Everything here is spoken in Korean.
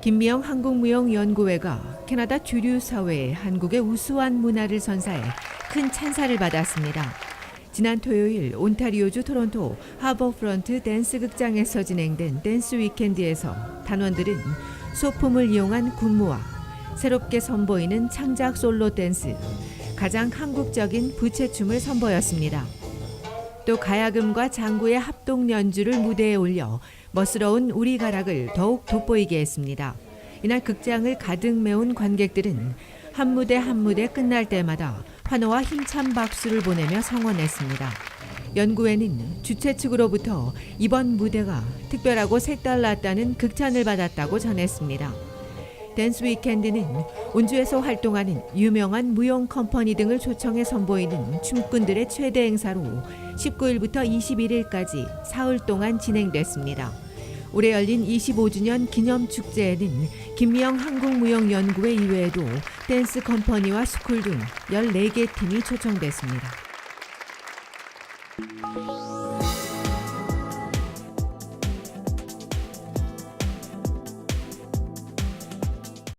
김미영 한국무용연구회가 캐나다 주류 사회에 한국의 우수한 문화를 선사해 큰 찬사를 받았습니다. 지난 토요일 온타리오주 토론토 하버프런트 댄스 극장에서 진행된 댄스 위켄드에서 단원들은 소품을 이용한 군무와 새롭게 선보이는 창작 솔로 댄스, 가장 한국적인 부채춤을 선보였습니다. 또 가야금과 장구의 합동 연주를 무대에 올려 멋스러운 우리 가락을 더욱 돋보이게 했습니다. 이날 극장을 가득 메운 관객들은 한 무대 한 무대 끝날 때마다 환호와 힘찬 박수를 보내며 성원했습니다. 연구회는 주최 측으로부터 이번 무대가 특별하고 색달랐다는 극찬을 받았다고 전했습니다. 댄스 위켄드는 운주에서 활동하는 유명한 무용 컴퍼니 등을 초청해 선보이는 춤꾼들의 최대 행사로 19일부터 21일까지 사흘 동안 진행됐습니다. 올해 열린 25주년 기념 축제에는 김미영 한국무용연구회 이외에도 댄스 컴퍼니와 스쿨 등 14개 팀이 초청됐습니다.